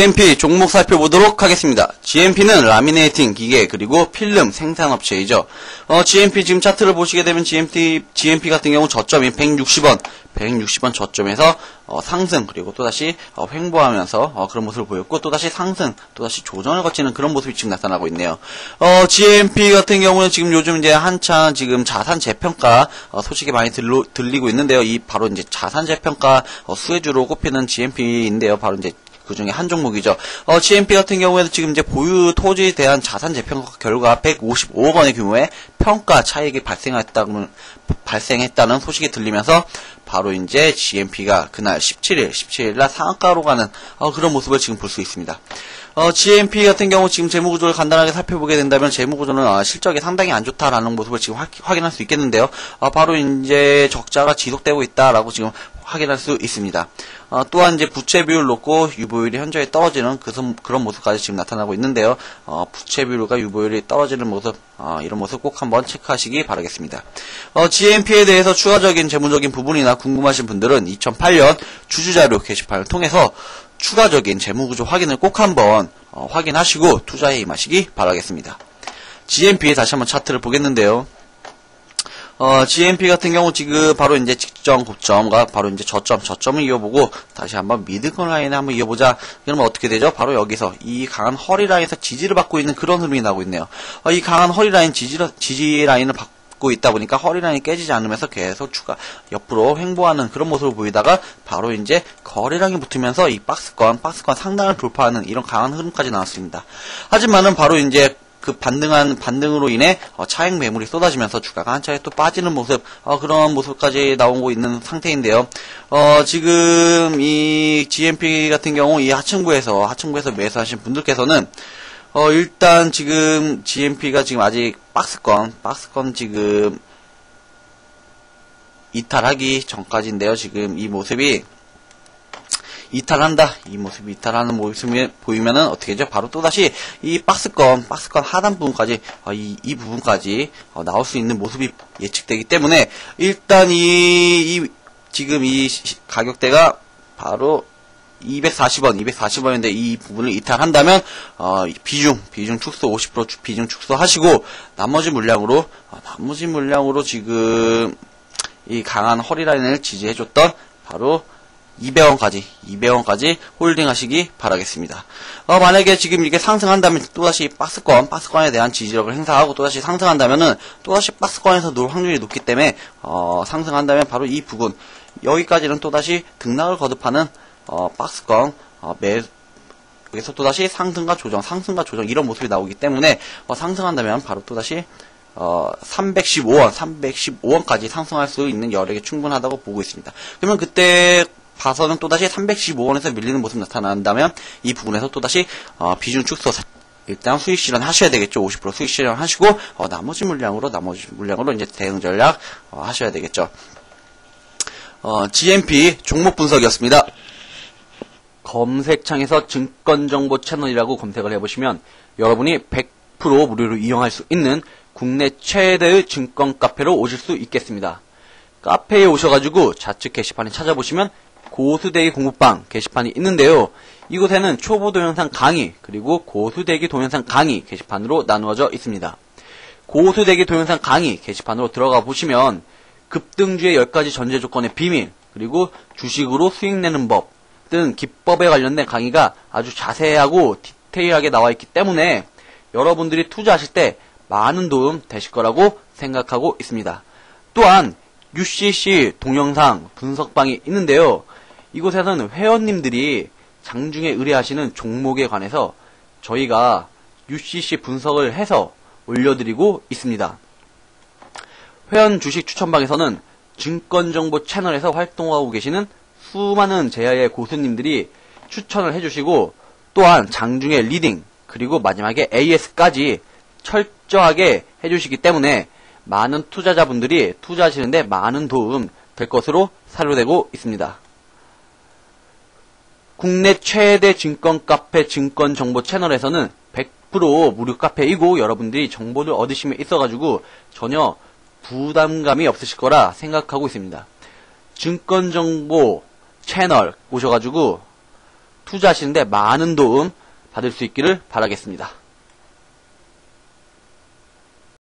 GMP 종목 살펴보도록 하겠습니다. GMP는 라미네이팅 기계 그리고 필름 생산업체이죠. 어, GMP 지금 차트를 보시게 되면 GMP, GMP 같은 경우 저점이 160원, 160원 저점에서 어, 상승 그리고 또다시 어, 횡보하면서 어, 그런 모습을 보였고 또다시 상승 또다시 조정을 거치는 그런 모습이 지금 나타나고 있네요. 어, GMP 같은 경우는 지금 요즘 이제 한창 지금 자산 재평가 어, 소식이 많이 들로, 들리고 있는데요. 이 바로 이제 자산 재평가 어, 수혜주로 꼽히는 GMP인데요. 바로 이제 그 중에 한 종목이죠. 어, GMP 같은 경우에는 지금 이제 보유 토지에 대한 자산 재평가 결과 155억 원의 규모의 평가 차익이 발생했다는, 발생했다는 소식이 들리면서 바로 이제 GMP가 그날 17일, 17일날 상한가로 가는 어, 그런 모습을 지금 볼 수 있습니다. 어, GMP 같은 경우 지금 재무구조를 간단하게 살펴보게 된다면 재무구조는 어, 실적이 상당히 안 좋다라는 모습을 지금 확인할 수 있겠는데요. 어, 바로 이제 적자가 지속되고 있다라고 지금 확인할 수 있습니다. 어, 또한 이제 부채 비율 높고 유보율이 현저히 떨어지는 그, 그런 모습까지 지금 나타나고 있는데요. 어, 부채 비율과 유보율이 떨어지는 모습, 어, 이런 모습 꼭 한번 체크하시기 바라겠습니다. 어, GMP에 대해서 추가적인 재무적인 부분이나 궁금하신 분들은 2008년 주주자료 게시판을 통해서 추가적인 재무구조 확인을 꼭 한번 어, 확인하시고 투자에 임하시기 바라겠습니다. GMP에 다시 한번 차트를 보겠는데요. 어, GMP 같은 경우 지금 바로 이제 직전 고점과 바로 이제 저점, 저점을 이어보고 다시 한번 미드건 라인에 한번 이어보자. 그러면 어떻게 되죠? 바로 여기서 이 강한 허리 라인에서 지지를 받고 있는 그런 흐름이 나오고 있네요. 어, 이 강한 허리 라인 지지, 지지 라인을 받고 있다 보니까 허리라인이 깨지지 않으면서 계속 추가 옆으로 횡보하는 그런 모습을 보이다가 바로 이제 거래량이 붙으면서 이 박스권, 박스권 상단을 돌파하는 이런 강한 흐름까지 나왔습니다. 하지만은 바로 이제 그 반등한 반등으로 인해 어, 차익 매물이 쏟아지면서 주가가 한 차례 또 빠지는 모습 어, 그런 모습까지 나오고 있는 상태인데요. 어, 지금 이 GMP 같은 경우 이 하층부에서 하층부에서 매수하신 분들께서는 어, 일단 지금 GMP가 지금 아직 박스권 박스권 지금 이탈하기 전까지인데요. 지금 이 모습이 이탈한다. 이 모습이 이탈하는 모습이 보이면은 어떻게 되죠? 바로 또다시 이 박스권, 박스권 하단 부분까지, 어, 이, 이 부분까지 어, 나올 수 있는 모습이 예측되기 때문에 일단 이, 이 지금 이 가격대가 바로 240원, 240원인데 이 부분을 이탈한다면 어, 비중, 비중 축소 50% 비중 축소하시고 나머지 물량으로 어, 나머지 물량으로 지금 이 강한 허리라인을 지지해줬던 바로 200원까지 200원까지 홀딩하시기 바라겠습니다. 어, 만약에 지금 이게 상승한다면 또다시 박스권 박스권에 대한 지지력을 행사하고 또다시 상승한다면은 또다시 박스권에서 놀 확률이 높기 때문에 어, 상승한다면 바로 이 부분 여기까지는 또다시 등락을 거듭하는 어, 박스권 어, 매 여기서 또다시 상승과 조정 상승과 조정 이런 모습이 나오기 때문에 어, 상승한다면 바로 또다시 어, 315원, 315원까지 상승할 수 있는 여력이 충분하다고 보고 있습니다. 그러면 그때 봐서는 또다시 315원에서 밀리는 모습 나타난다면 이 부분에서 또다시 어, 비중 축소 일단 수익 실현 하셔야 되겠죠. 50% 수익 실현 하시고 어, 나머지 물량으로 나머지 물량으로 이제 대응 전략 어, 하셔야 되겠죠. 어, GMP 종목 분석이었습니다. 검색창에서 증권정보 채널이라고 검색을 해보시면 여러분이 100% 무료로 이용할 수 있는 국내 최대의 증권 카페로 오실 수 있겠습니다. 카페에 오셔가지고 좌측 게시판에 찾아보시면 고수대기 공부방 게시판이 있는데요. 이곳에는 초보 동영상 강의 그리고 고수대기 동영상 강의 게시판으로 나누어져 있습니다. 고수대기 동영상 강의 게시판으로 들어가 보시면 급등주의 10가지 전제 조건의 비밀 그리고 주식으로 수익 내는 법 등 기법에 관련된 강의가 아주 자세하고 디테일하게 나와 있기 때문에 여러분들이 투자하실 때 많은 도움 되실 거라고 생각하고 있습니다. 또한 UCC 동영상 분석방이 있는데요. 이곳에서는 회원님들이 장중에 의뢰하시는 종목에 관해서 저희가 UCC 분석을 해서 올려드리고 있습니다. 회원 주식 추천방에서는 증권정보 채널에서 활동하고 계시는 수많은 제야의 고수님들이 추천을 해주시고 또한 장중에 리딩 그리고 마지막에 AS까지 철저하게 해주시기 때문에 많은 투자자분들이 투자하시는데 많은 도움 될 것으로 사료되고 있습니다. 국내 최대 증권 카페 증권 정보 채널에서는 100% 무료 카페이고 여러분들이 정보를 얻으시면 있어가지고 전혀 부담감이 없으실 거라 생각하고 있습니다. 증권 정보 채널 오셔가지고 투자하시는데 많은 도움 받을 수 있기를 바라겠습니다.